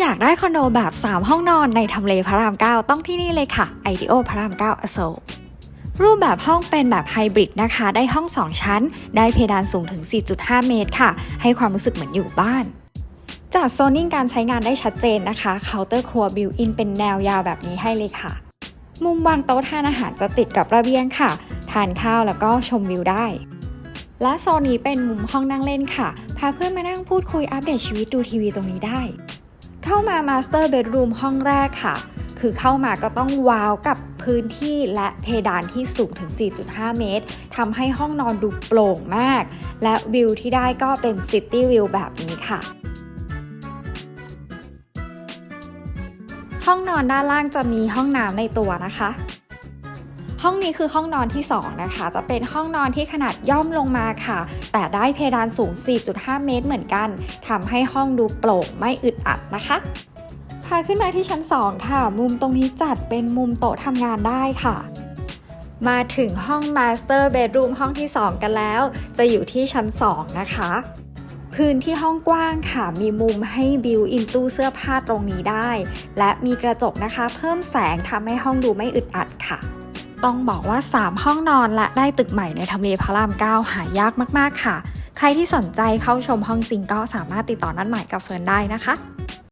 อยากได้คอนโดแบบ 3 ห้องนอนในทำเลพระราม 9 ต้องที่นี่เลยค่ะ IDEO พระราม 9 อโศกรูปแบบห้องเป็นแบบไฮบริดนะคะ ได้ห้อง 2 ชั้น ได้เพดานสูงถึง 4.5 เมตรค่ะ ให้ความรู้สึกเหมือนอยู่บ้านจัดโซนนิ่งการใช้งานได้ชัดเจนนะคะเคาน์เตอร์ครัวบิวอินเป็นแนวยาวแบบนี้ให้เลยค่ะ มุมวางโต๊ะทานอาหารจะติดกับระเบียงค่ะ ทานข้าวแล้วก็ชมวิวได้ และโซนนี้เป็นมุมห้องนั่งเล่นค่ะ พาเพื่อนมานั่งพูดคุยอัปเดตชีวิตดูทีวีตรงนี้ได้ เข้ามามาสเตอร์เบดรูมห้องแรกค่ะ คือเข้ามาก็ต้องว้าวกับพื้นที่และเพดานที่สูงถึง 4.5 เมตรทำให้ห้องนอนดูโปร่งมาก และวิวที่ได้ก็เป็นซิตี้วิวแบบนี้ค่ะห้องนอนด้านล่างจะมีห้องน้ำในตัวนะคะ ห้องนี้คือห้องนอนที่ 2 นะคะ จะเป็นห้องนอนที่ขนาดย่อมลงมาค่ะ แต่ได้เพดานสูง 4.5 เมตรเหมือนกันทำให้ห้องดูโปร่งไม่อึดอัดนะคะพาขึ้นมาที่ชั้น 2 ค่ะ มุมตรงนี้จัดเป็นมุมโต๊ะทำงานได้ค่ะ มาถึงห้อง Master Bedroom ห้องที่ 2 กันแล้ว จะอยู่ที่ชั้น 2 นะคะ พื้นที่ห้องกว้างค่ะ มีมุมให้บิวอินตู้เสื้อผ้าตรงนี้ได้ และมีกระจกนะคะ เพิ่มแสงทำให้ห้องดูไม่อึดอัดค่ะ ต้องบอกว่า 3 ห้องนอนและได้ตึกใหม่ในทำเลพระราม 9 หายากมาก ๆ ค่ะ ใครที่สนใจเข้าชมห้องจริงก็สามารถติดต่อนัดหมายกับเฟิร์นได้นะคะ